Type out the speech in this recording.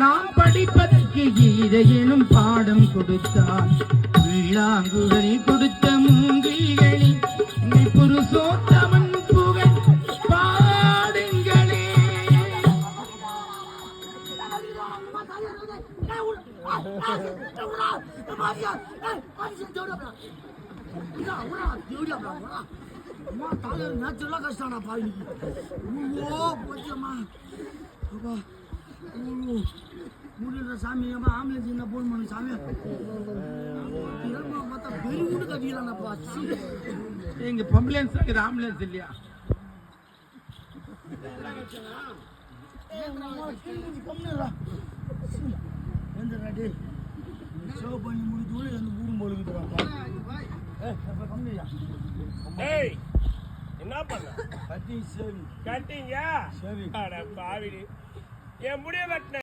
நாம் படிப்பதற்கு கீதையிலும் பாடம் கொடுத்தார். விழாங்குழலி கொடுத்த மூங்கில்களி புருஷோத்தமன் புகழ் பாடுங்களே. கஷ்டம் பாவிக்கு ஓ போச்சம்மா. அப்பா. முடியல சாமி அம்மா ஆம்புலன்ஸ் என்ன போன் பண்ணு சாமி இறப்பா பார்த்தா பெரிய வீடு கட்டிக்கலாம்ப்பா எங்க இருக்குது ஆம்புலன்ஸ் இல்லையா? சேவ் பண்ணி முடிச்சு அந்த ஊரும் போலுக்குதுப்பா கம்மியா ஏய் என்ன பண்ண? கட்டி சரி. கட்டிங்க? சரி. அட பாவிடி. என் முடிய வெட்டின